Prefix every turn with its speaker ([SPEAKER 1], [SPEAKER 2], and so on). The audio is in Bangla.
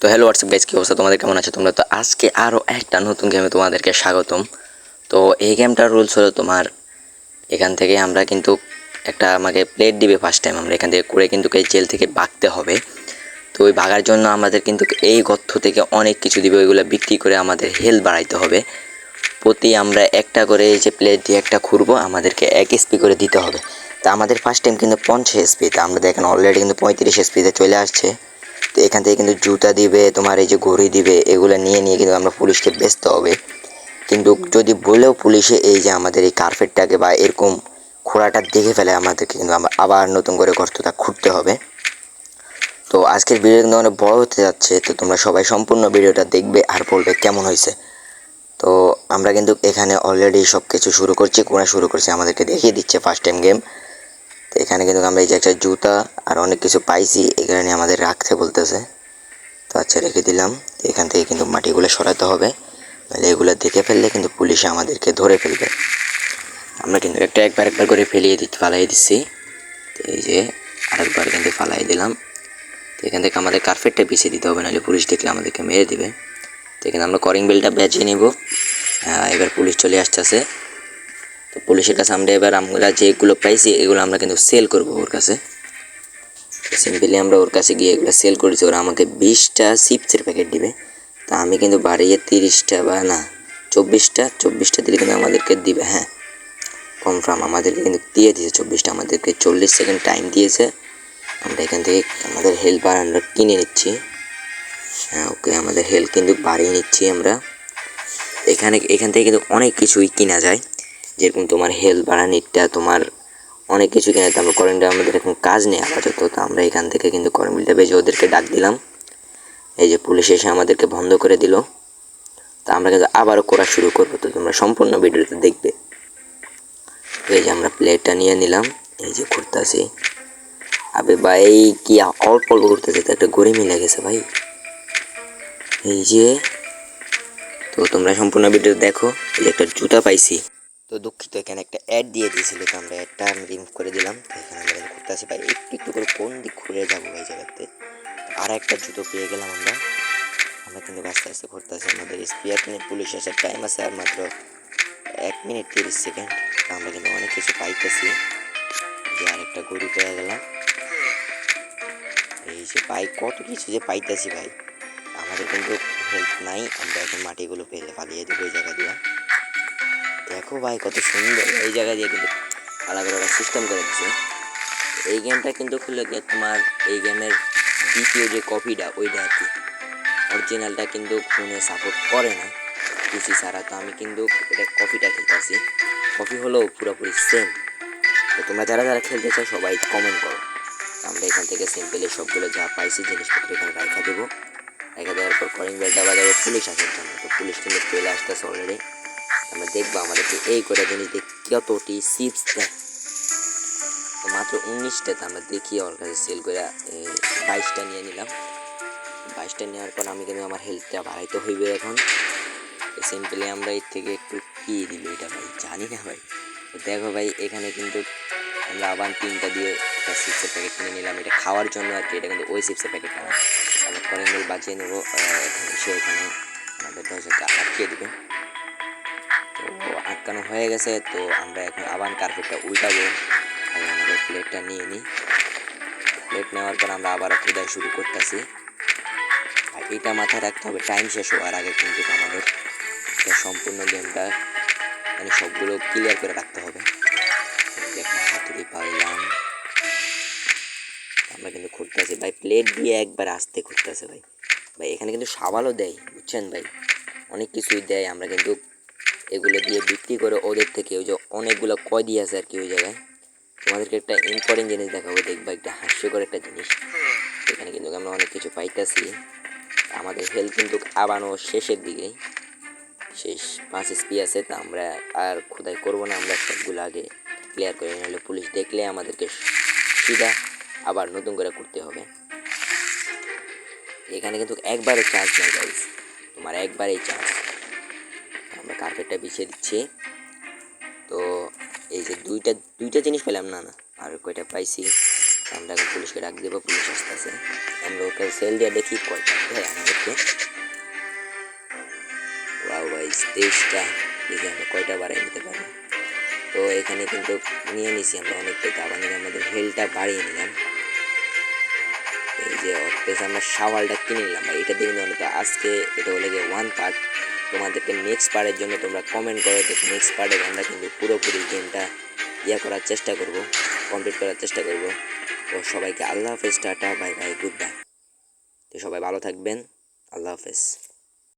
[SPEAKER 1] তো হ্যালো হোয়াটসঅ্যাপ গাইজ কী অবস্থা তোমাদের? কেমন আছে তোমরা? তো আজকে আরও একটা নতুন গেমে তোমাদেরকে স্বাগতম। তো এই গেমটার রুলস হলো তোমার, এখান থেকে আমরা কিন্তু একটা আমাকে প্লেট দিবে ফার্স্ট টাইম আমরা এখান থেকে করে কিন্তু এই জেল থেকে বাগতে হবে। তো ওই ভাগার জন্য আমাদের কিন্তু এই গর্ত থেকে অনেক কিছু দিবে, ওইগুলো বিক্রি করে আমাদের হেলথ বাড়াইতে হবে। প্রতি আমরা একটা করে এই যে প্লেট দিয়ে একটা খুঁড়বো আমাদেরকে এক এসপি করে দিতে হবে। তা আমাদের ফার্স্ট টাইম কিন্তু পঞ্চাশ এসপি তা আমরা দেখেন অলরেডি কিন্তু পঁয়ত্রিশ এসপিতে চলে আসছে। তো এখান থেকে কিন্তু জুতা দিবে, তোমার এই যে ঘড়ি দিবে, এগুলো নিয়ে নিয়ে কিন্তু আমরা পুলিশকে বেচতে হবে। কিন্তু যদি বলেও পুলিশে এই যে আমাদের এই কার্পেটটাকে বা এরকম খোঁড়াটা দেখে ফেলে, আমাদেরকে কিন্তু আবার নতুন করে গর্তটা খুঁড়তে হবে। তো আজকের ভিডিও কিন্তু অনেক বড় হতে যাচ্ছে, তো তোমরা সবাই সম্পূর্ণ ভিডিওটা দেখবে আর বলবে কেমন হয়েছে। তো আমরা কিন্তু এখানে অলরেডি সব কিছু শুরু করছি, কোনা শুরু করছি, আমাদেরকে দেখিয়ে দিচ্ছে ফার্স্ট টাইম গেম এখানে কিন্তু আমরা এই যে একটা জুতা আর অনেক কিছু পাইছি এখানে নিয়ে আমাদের রাখতে বলতেছে। তো আচ্ছা রেখে দিলাম। এখান থেকে কিন্তু মাটিগুলো সরাতে হবে। নাহলে এগুলো দেখে ফেললে কিন্তু পুলিশে আমাদেরকে ধরে ফেলবে। আমরা কিন্তু একটা একবার একবার করে ফেলিয়ে দিতে, ফালাই দিচ্ছি। তো এই যে আরেকবার কিন্তু ফালাই দিলাম। তো এখান থেকে আমাদের কার্পেটটা পিছিয়ে দিতে হবে, নাহলে পুলিশ দেখলে আমাদেরকে মেরে দিবে। তো এখানে আমরা করিং বেলটা বেঁচে নিব। এবার পুলিশ চলে আসতেছে। তো পুলিশের কাছে আমরা এবার আমরা যেগুলো পাইছি, এগুলো আমরা কিন্তু সেল করব ওর কাছে। সিম্পলি আমরা ওর কাছে গিয়ে এগুলো সেল করেছি। ওরা আমাকে বিশটা চিপসের প্যাকেট দিবে। তা আমি কিন্তু বাড়িয়ে তিরিশটা বা না, চব্বিশটা চব্বিশটা দিলে কিন্তু আমাদেরকে দিবে হ্যাঁ। কনফার্ম আমাদেরকে কিন্তু দিয়ে দিয়েছে চব্বিশটা, আমাদেরকে চল্লিশ সেকেন্ড টাইম দিয়েছে। আমরা এখান থেকে আমাদের হেল্প বার আমরা কিনে নিচ্ছি। হ্যাঁ ওকে আমাদের হেল্প কিন্তু বাড়িয়ে নিচ্ছি আমরা। এখানে, এখান থেকে কিন্তু অনেক কিছুই কিনা যায়। যেরকম তোমার হেলথ বাড়ানিটা তোমার অনেক কিছু কিনে তো আমরা করেন্টে আমাদের এখন কাজ নেই আপাতত, তো আমরা এখান থেকে কিন্তু করেন্টটা বেজে ওদেরকে ডাক দিলাম। এই যে পুলিশ এসে আমাদেরকে বন্ধ করে দিল। তা আমরা কিন্তু আবারও করা শুরু করব, তো তোমরা সম্পূর্ণ ভিডিওতে দেখবে। এই যে আমরা প্লেটটা নিয়ে নিলাম, এই যে করতেছি আবে ভাই, কি অল্প অল্প করতেছে তো একটা গড়ি মিলে গেছে ভাই। এই যে, তো তোমরা সম্পূর্ণ ভিডিও দেখো, এই একটা জুতা পাইছি। তো দুঃখিত, এখানে একটা অ্যাড দিয়ে দিয়েছিল, তো আমরা অ্যাডটা আমি রিমুভ করে দিলাম। তো এখানে আমরা করতে আসি। ভাই, একটু একটু করে কোন দিক ঘুরে যাব ভাই জায়গাতে? আর একটা জুতো পেয়ে গেলাম আমরা। আমরা কিন্তু আস্তে আস্তে ঘুরতে আসি। আমাদের স্পিয়ার নিয়ে পুলিশ আসার টাইম আছে আর মাত্র এক মিনিট তিরিশ সেকেন্ড। তো আমরা কিন্তু অনেক কিছু পাইতেছি। যে আরেকটা গরু পেয়ে গেলাম। এই যে পাই কত কিছু যে পাইতেছি ভাই। আমাদের কিন্তু হেল্প নাই। আমরা এখন মাটিগুলো পেলে পালিয়ে দেবো এই জায়গা দিয়ে। দেখো ভাই, কত সুন্দর। এই জায়গা দিয়ে কিন্তু আলাদা আলাদা সিস্টেম করে দিচ্ছে এই গেমটা কিন্তু খুললে গিয়ে তোমার এই গেমের দ্বিতীয় যে কপিটা ওইটা আর কি। অরিজিনালটা কিন্তু ফোনে সাপোর্ট করে না। পিসি ছাড়া। তো আমি কিন্তু এটা কপিটা খেলতেছি। কপি হলেও পুরোপুরি সেম তো তোমরা যারা যারা খেলতে চাও, সবাই কমেন্ট করো। আমরা এখান থেকে সিম্পলি সবগুলো যা পাইছি, জিনিসপত্র এখানে রাখা দেবো। রেখে দেওয়ার পর কলিং বেলটা বাজাবো পুলিশ আসার জন্য। তো পুলিশ কিন্তু চলে আসতেছে অলরেডি আমরা দেখব আমাদেরকে এই কটা জিনিস দিয়ে কতটি সিপস দেয়। তো মাত্র উনিশটাতে আমরা দেখি ওর কাছে সেল করে বাইশটা নিয়ে নিলাম। বাইশটা নেওয়ার পর আমি কিন্তু আমার হেলথটা বাড়াইতে হইবে এখন। সিম্পলি আমরা এর থেকে একটু কি দিল এটা ভাই? জানি না ভাই। দেখো ভাই, এখানে কিন্তু আমরা আবার তিনটা দিয়ে একটা চিপসের প্যাকেট কিনে নিলাম। এটা খাওয়ার জন্য আর কি, এটা কিন্তু ওই চিপসের প্যাকেট না। আমরা করেন বাঁচিয়ে নেব এখানে, সে এখানে আমাদের দরজাটা আটকিয়ে দেবে। হয়ে গেছে, তো আমরা এখন আবার কার্পেটটা উল্টাবো। আর আমাদের প্লেটটা নিয়ে নিই প্লেট নেওয়ার পর আমরা আবার খোদাই শুরু করতেছি। আর এটা মাথায় রাখতে হবে টাইম শেষ হওয়ার আগে কিন্তু আমাদের সম্পূর্ণ গেমটা মানে সবগুলো ক্লিয়ার করে রাখতে হবে। একটা হাতুড়ি পাইলাম। আমরা কিন্তু খুঁড়তেছি। ভাই প্লেট দিয়ে একবার আসতে খুঁড়তেছে ভাই। ভাই, এখানে কিন্তু সাবালও দেয়, বুঝছেন ভাই? অনেক কিছুই দেয়, আমরা কিন্তু এগুলো দিয়ে বিক্রি করে ওদের থেকে ওই যে অনেকগুলো কয় দিয়ে আছে আর কি ওই জায়গায়। তোমাদেরকে একটা ইম্পর্টেন্ট জিনিস দেখাবো, দেখবা একটা হাস্যকর একটা জিনিস। এখানে কিন্তু আমরা অনেক কিছু পাইতেছি। আমাদের হেলথ কিন্তু আবানো শেষের দিকে শেষ পাঁচ এসপি আছে, তা আমরা আর খোদাই করব না, আমরা সবগুলো আগে ক্লিয়ার করে নাহলে পুলিশ দেখলে আমাদেরকে সিধা আবার নতুন করে করতে হবে। এখানে কিন্তু একবারে চার্জ নেই তোমার একবারেই চার্জ কার্পেটটা বিছিয়ে দিচ্ছি। তো এই যে দুইটা দুইটা জিনিস পেলাম না না। আর কয়টা পাইছি? আমরা পুলিশকে ডাক দেবো, পুলিশ আসতেছে। আমরা ওকে সেল দিয়ে দেখি কয়টা দেয় আমাদেরকে। ওয়াও ভাই, তেইশটা। দেখি আমরা কয়টা বাড়াই নিতে পারি। তো এখানে কিন্তু নিয়ে নিছি আমরা অনেকটাই আবার নিয়ে আমাদের হেলটা বাড়িয়ে নিলাম। এই যে অর্থেস আমরা শাওয়ালটা কিনে নিলাম ভাই, এটা দিয়ে কিন্তু অনেক, আজকে এটা হলে গিয়ে ওয়ান পার্ট তোমাদেরকে নেক্সট পার্টের জন্য তোমরা কমেন্ট করো তো নেক্সট পার্টে আমরা কিন্তু পুরোপুরি গেমটা ইয়া করার চেষ্টা করব কমপ্লিট করার চেষ্টা করব। তো সবাইকে আল্লাহ হাফেজ, tata bye bye good bye তো সবাই ভালো থাকবেন, আল্লাহ হাফেজ।